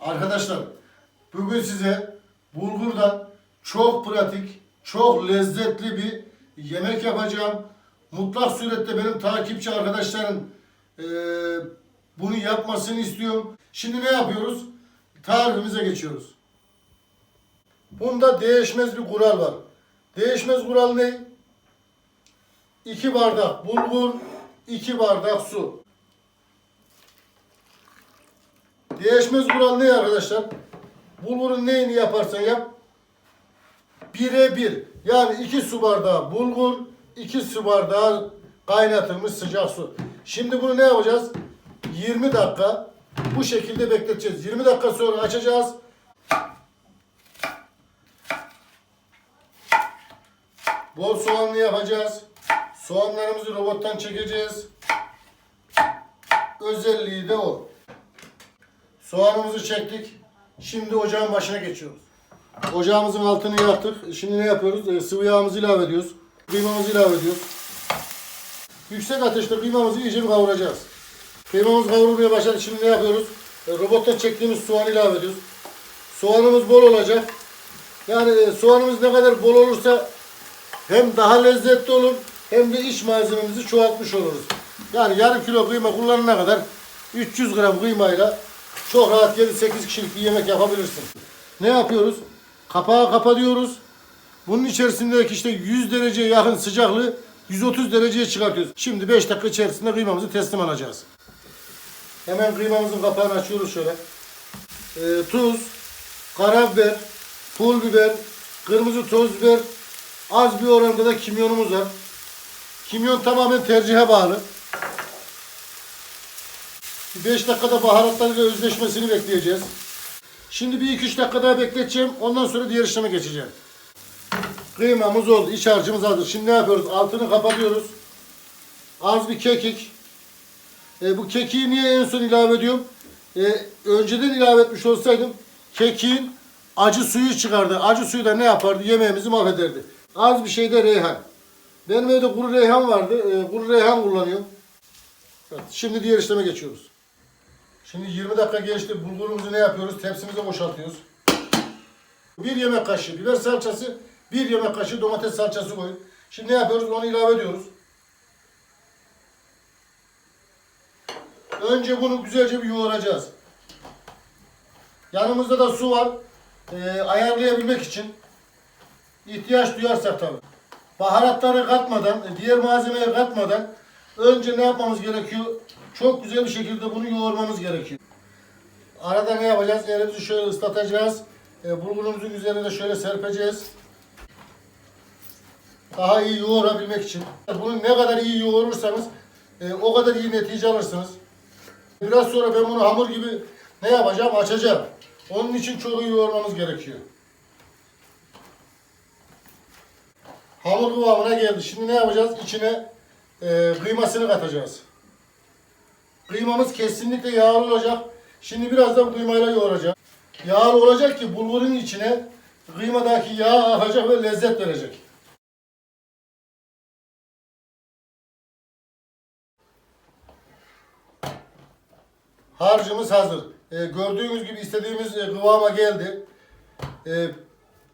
Arkadaşlar bugün size bulgurdan çok pratik, çok lezzetli bir yemek yapacağım. Mutlak surette benim takipçi arkadaşlarım eee, bunu yapmasını istiyorum. Şimdi ne yapıyoruz? Tarifimize geçiyoruz. Bunda değişmez bir kural var. Değişmez kural ne? 2 bardak bulgur, 2 bardak su. Değişmez kural ne arkadaşlar? Bulgurun neyini yaparsan yap. Bire bir. Yani iki su bardağı bulgur, iki su bardağı kaynatılmış sıcak su. Şimdi bunu ne yapacağız? 20 dakika bu şekilde bekleteceğiz. 20 dakika sonra açacağız. Bol soğanlı yapacağız. Soğanlarımızı robottan çekeceğiz. Özelliği de o. Soğanımızı çektik. Şimdi ocağın başına geçiyoruz. Ocağımızın altını yaktık. Şimdi ne yapıyoruz? Ee, sıvı yağımızı ilave ediyoruz. Kıymamızı ilave ediyoruz. Yüksek ateşte kıymamızı iyice bir kavuracağız. Kıymamız kavrulmaya başladı. Şimdi ne yapıyoruz? Ee, robottan çektiğimiz soğanı ilave ediyoruz. Soğanımız bol olacak. Yani e, soğanımız ne kadar bol olursa hem daha lezzetli olur hem de iç malzememizi çoğaltmış oluruz. Yani yarım kilo kıyma kullanana kadar 300 gram kıymayla çok rahat 7-8 kişilik bir yemek yapabilirsin. Ne yapıyoruz? Kapağı kapatıyoruz. Bunun içerisindeki işte 100 dereceye yakın sıcaklığı 130 dereceye çıkartıyoruz. Şimdi 5 dakika içerisinde kıymamızı teslim alacağız. Hemen kıymamızın kapağını açıyoruz şöyle. Ee, tuz, karabiber, pul biber, kırmızı toz biber, az bir oranda da kimyonumuz var. Kimyon tamamen tercihe bağlı. 5 dakikada baharatlarıyla özleşmesini bekleyeceğiz. Şimdi bir 2-3 dakika daha bekleteceğim. Ondan sonra diğer işleme geçeceğim. Kıymamız oldu. İç harcımız hazır. Şimdi ne yapıyoruz? Altını kapatıyoruz. Az bir kekik. E, bu kekiği niye en son ilave ediyorum? E, önceden ilave etmiş olsaydım kekiğin acı suyu çıkardı. Acı suyu da ne yapardı? Yemeğimizi mahvederdi. Az bir şey de reyhan. Benim evde kuru reyhan vardı. E, kuru reyhan kullanıyorum. Evet, şimdi diğer işleme geçiyoruz. Şimdi 20 dakika geçti. Bulgurumuzu ne yapıyoruz? Tepsimize boşaltıyoruz. Bir yemek kaşığı biber salçası, bir yemek kaşığı domates salçası koyun. Şimdi ne yapıyoruz? Onu ilave ediyoruz. Önce bunu güzelce bir yoğuracağız. Yanımızda da su var. Ee, ayarlayabilmek için. ihtiyaç duyarsak tabii. Baharatları katmadan, diğer malzemeyi katmadan önce ne yapmamız gerekiyor? Çok güzel bir şekilde bunu yoğurmamız gerekiyor. Arada ne yapacağız? Elimizi şöyle ıslatacağız. E, bulgurumuzun üzerine de şöyle serpeceğiz. Daha iyi yoğurabilmek için. Bunu ne kadar iyi yoğurursanız e, o kadar iyi netice alırsınız. Biraz sonra ben bunu hamur gibi ne yapacağım? Açacağım. Onun için çok iyi yoğurmamız gerekiyor. Hamur kıvamına geldi. Şimdi ne yapacağız? İçine e, kıymasını katacağız. Kıymamız kesinlikle yağlı olacak. Şimdi biraz da kıymayla yoğuracağım. Yağlı olacak ki bulgurun içine kıymadaki yağ akacak ve lezzet verecek. Harcımız hazır. E, gördüğünüz gibi istediğimiz e, kıvama geldi. E,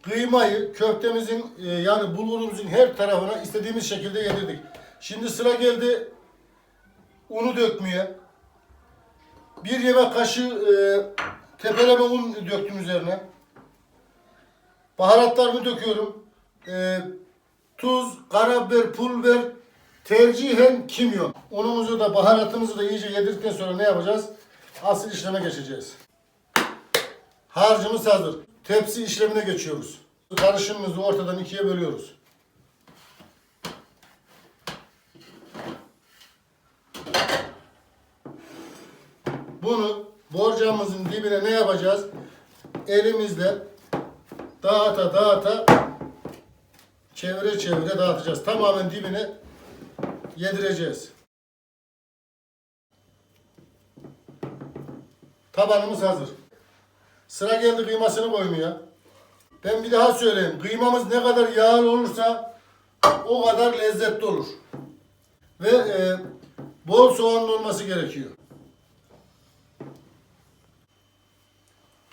kıymayı köftemizin e, yani bulgurumuzun her tarafına istediğimiz şekilde yedirdik. Şimdi sıra geldi unu dökmeye. Bir yemek kaşığı e, tepeleme un döktüm üzerine. Baharatlarını döküyorum. E, tuz, karabiber, pul biber, tercihen kimyon. Unumuzu da baharatımızı da iyice yedirdikten sonra ne yapacağız? Asıl işleme geçeceğiz. Harcımız hazır. Tepsi işlemine geçiyoruz. Karışımımızı ortadan ikiye bölüyoruz. Bunu borcamımızın dibine ne yapacağız? Elimizle dağıta dağıta çevire çevire dağıtacağız. Tamamen dibine yedireceğiz. Tabanımız hazır. Sıra geldi kıymasını koymaya. Ben bir daha söyleyeyim. Kıymamız ne kadar yağlı olursa o kadar lezzetli olur. Ve e, bol soğanlı olması gerekiyor.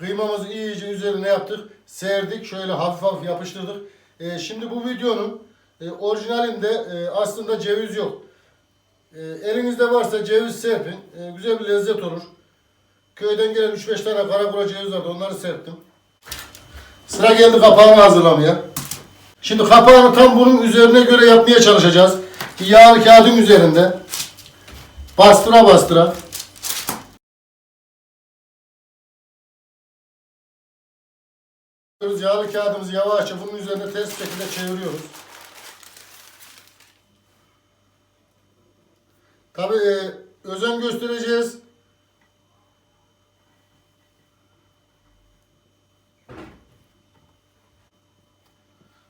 Kıymamızı iyice üzerine yaptık. Serdik. Şöyle hafif hafif yapıştırdık. E, şimdi bu videonun e, orijinalinde e, aslında ceviz yok. E, elinizde varsa ceviz serpin. E, güzel bir lezzet olur. Köyden gelen 3-5 tane karakura ceviz vardı. Onları serptim. Sıra geldi kapağını hazırlamaya. Şimdi kapağını tam bunun üzerine göre yapmaya çalışacağız. Yağlı kağıdın üzerinde. Bastıra bastıra. Yağlı kağıdımızı yavaşça bunun üzerine ters şekilde çeviriyoruz. Tabi özen göstereceğiz.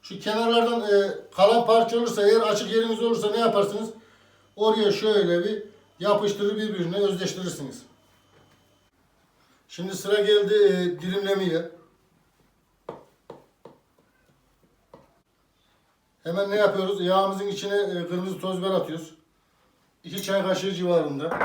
Şu kenarlardan e, kalan parça olursa eğer açık yeriniz olursa ne yaparsınız? Oraya şöyle bir yapıştırır birbirine özdeştirirsiniz. Şimdi sıra geldi e, dilimlemeye. Hemen ne yapıyoruz? Yağımızın içine e, kırmızı toz biber atıyoruz. 2 çay kaşığı civarında.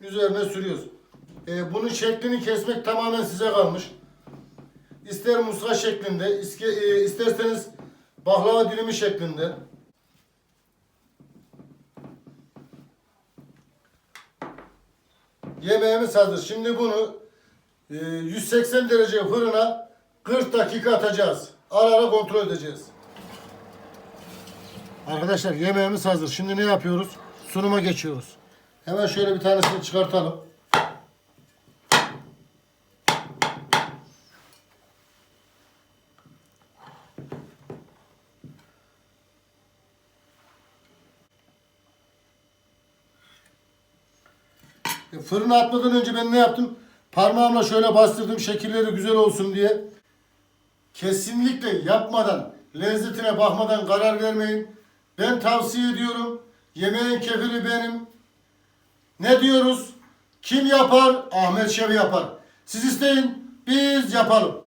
Üzerine sürüyoruz. E, bunun şeklini kesmek tamamen size kalmış. İster muska şeklinde, iske, e, isterseniz baklava dilimi şeklinde. Yemeğimiz hazır. Şimdi bunu e, 180 derece fırına 40 dakika atacağız. Ara ara kontrol edeceğiz. Arkadaşlar yemeğimiz hazır. Şimdi ne yapıyoruz? Sunuma geçiyoruz. Hemen şöyle bir tanesini çıkartalım. E, Fırına atmadan önce ben ne yaptım? Parmağımla şöyle bastırdım şekilleri güzel olsun diye. Kesinlikle yapmadan, lezzetine bakmadan karar vermeyin. Ben tavsiye ediyorum. Yemeğin kefili benim. Ne diyoruz? Kim yapar? Ahmet Şevi yapar. Siz isteyin, biz yapalım.